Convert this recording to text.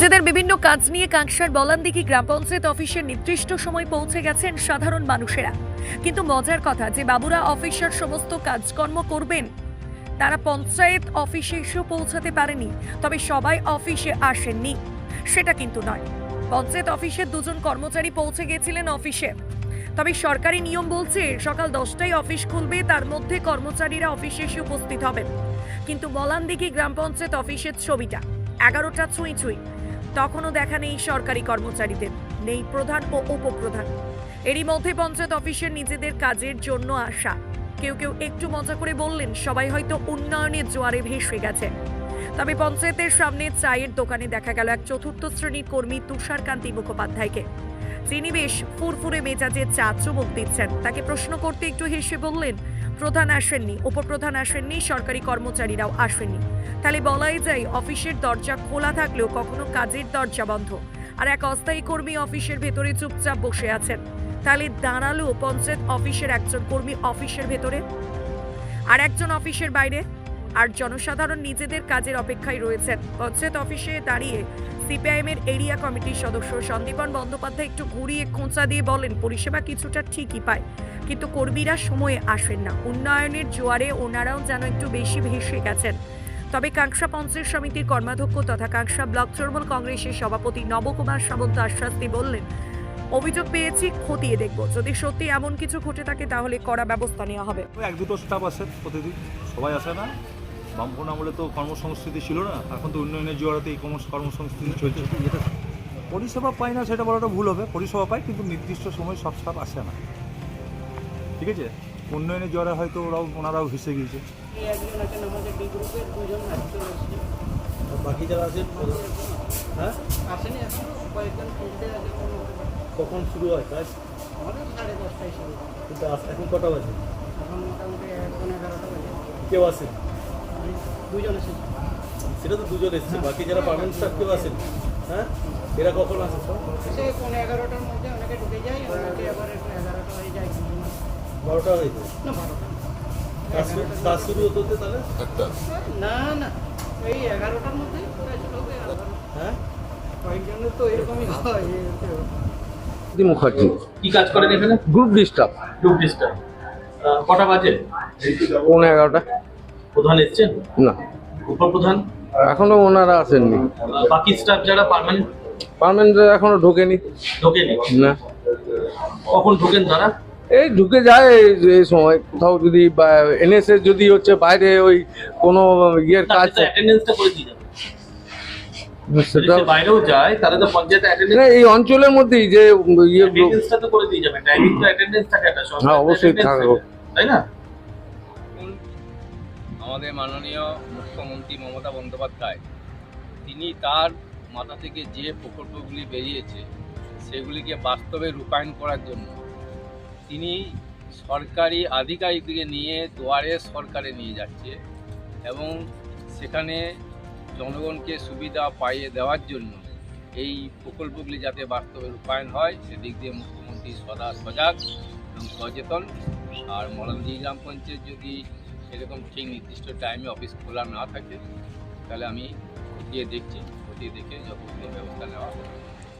নিজেদের বিভিন্ন কাজ নিয়ে কাংসার বলানদিঘি গ্রাম পঞ্চায়েত অফিসের নির্দিষ্ট সময় পৌঁছে গেছেন সাধারণ মানুষেরা। কিন্তু মজার কথা, যে বাবুরা অফিসার সমস্ত কাজকর্ম করবেন, তারা পঞ্চায়েত অফিসে এসেও পৌঁছাতে পারেনি, তবে সবাই অফিসে আসেননি। সেটা কিন্তু নয়। পঞ্চায়েত অফিসের দুজন কর্মচারী পৌঁছে গেছিলেন অফিসে। তবে সরকারি নিয়ম বলছে, সকাল দশটায় অফিস খুলবে, তার মধ্যে কর্মচারীরা অফিসে এসে উপস্থিত হবেন। কিন্তু মলানদিঘি গ্রাম পঞ্চায়েত অফিসের ছবিটা, এগারোটা ছুঁই ছুঁই। তখনও দেখা নেই সরকারি কর্মচারীদের, নেই প্রধান ও উপপ্রধান। এরই মধ্যে পঞ্চায়েত অফিসের নিজেদের কাজের জন্য আসা কেউ কেউ একটু মজা করে বললেন, সবাই হয়তো উন্নয়নের জোয়ারে ভেসে গেছে। তবে পঞ্চায়েতের সামনে চায়ের দোকানে দেখা গেল এক চতুর্থ শ্রেণির কর্মী তুষারকান্তি মুখোপাধ্যায়কে। তিনি বেশ ফুরফুরে মেজাজে চা চুমুক দিচ্ছেন। তাকে প্রশ্ন করতে একটু হেসে বললেন, প্রধান আসেননি, উপপ্রধান আসেননি, সরকারি কর্মচারীরাও আসেননি। তাহলে বলাই যায় অফিসের দরজা খোলা থাকলেও কখনো কাজের দরজা বন্ধ। আর এক অস্থায়ী কর্মী অফিসের ভেতরে চুপচাপ বসে আছেন। তাহলে দাঁড়াল পঞ্চায়েত অফিসের একজন কর্মী অফিসের ভেতরে? আর একজন অফিসের বাইরে? আর জনসাধারণ নিজেদের কাজের অপেক্ষায় রয়েছেন। পঞ্চায়েত অফিসে দাঁড়িয়ে সিপিআইএম এর এরিয়া কমিটির সদস্য সন্দীপন বন্দ্যোপাধ্যায় একটু ঘুরিয়ে খোঁচা দিয়ে বলেন, পরিষেবা কিছুটা ঠিকই পায়, কিন্তু কর্মীরা সময়ে আসেন না। উন্নয়নের জোয়ারে ওনারাও যেন একটু বেশি ভেসে গেছেন। তবে কাংসা পঞ্চায়েত সমিতির কর্মাধ্যক্ষ তথা কাংসা ব্লক তৃণমূল কংগ্রেসের সভাপতি নবকুমার সামন্ত আশ্বাস দিয়ে বললেন, অভিযোগ পেয়েছি, খতিয়ে দেখব। যদি সত্যি এমন কিছু ঘটে থাকে, তাহলে কড়া ব্যবস্থা নেওয়া হবে। এক দুটো স্টাফ আসে প্রতিদিন, সবাই আসে না। বামপন আমলে তো কর্মসংস্কৃতি ছিল না এখন তো উন্নয়নের জোয়ারাতে এই কর্মসংস্কৃতি চলছে। যেটা পরিষেবা পায় না সেটা বলাটা ভুল হবে পরিষেবা পায় কিন্তু নির্দিষ্ট সময় সব স্টাফ আসে না। ঠিক আছে? উন্নয়নের জোয়ারে হয়তো ওরাও ওনারাও ভেসে গিয়েছে। বাকি যারা আছেন হ্যাঁ? আছে কখন শুরু হয় কাজ? আমাদের সাড়ে দশটায় শুরু কিন্তু এখন কটা বাজে? এখন মোটামুটি এখন এগারোটা বাজে। কেউ আমি দুজন এসেছি। সেটা তো দুজন এসছে বাকি যারা পার্মানেন্ট স্টাফ কেউ আসেন। হ্যাঁ? এরা কখন আসে সব? সে পৌনে এগারোটার মধ্যে অনেকে ঢুকে যায় অনেকে আবার এগারোটা হয়ে যায়। বারোটা হয়ে যায়? না বারোটা। কাজ শুরু- হতে হতে তাহলে? না না এই এগারোটার মধ্যেই। হ্যাঁ? কয়েকজনের তো এরকমই হয় মুখার্জি কি কাজ করেন এখানে? গ্রুপ ডিস্টার্ব গ্রুপ ডিস্টার্ব কটা বাজে? পৌনে এগারোটা। প্রধান এসছেন? না। উপপ্রধান? এখনও ওনারা আসেননি। বাকি স্টাফ যারা পার্মানেন্ট পার্মানেন্ট এখনও ঢোকেনি। ঢোকেনি? না। কখন ঢোকেন তারা? এই ঢুকে যায় এই- সময়। কোথাও যদি এনএসএস যদি হচ্ছে বাইরে ওই কোনো ইয়ের কাজ অ্যাটেন্ডেন্সটা করে দিয়ে যাবে। যদি সেটা সে বাইরেও যায় তাহলে তো পঞ্চায়েতে অ্যাটেন্ডেন্স এই অঞ্চলের মধ্যেই যে ইয়ে অ্যাটেন্ডেন্সটা তো করে দিয়ে যাবে। টাইমিং তো অ্যাটেন্ডেন্স থাকে একটা হ্যাঁ, অবশ্যই থাকবে। তাই না? আমাদের মাননীয় মুখ্যমন্ত্রী মমতা বন্দ্যোপাধ্যায়, তিনি তার মাথা থেকে যে প্রকল্পগুলি বেরিয়েছে, সেগুলিকে বাস্তবে রূপায়ণ করার জন্য তিনি সরকারি আধিকারিকদের নিয়ে দুয়ারে সরকারে নিয়ে যাচ্ছে এবং সেখানে জনগণকে সুবিধা পাইয়ে দেওয়ার জন্য এই প্রকল্পগুলি যাতে বাস্তবে রূপায়ণ হয়, সেদিক দিয়ে মুখ্যমন্ত্রী সদা সজাগ এবং সচেতন। আর মলানদি গ্রাম পঞ্চায়েত যদি এরকম ঠিক নির্দিষ্ট টাইমে অফিস খোলা না থাকে, তাহলে আমি খতিয়ে দেখছি, খতিয়ে দেখে যখন ব্যবস্থা নেওয়া হবে।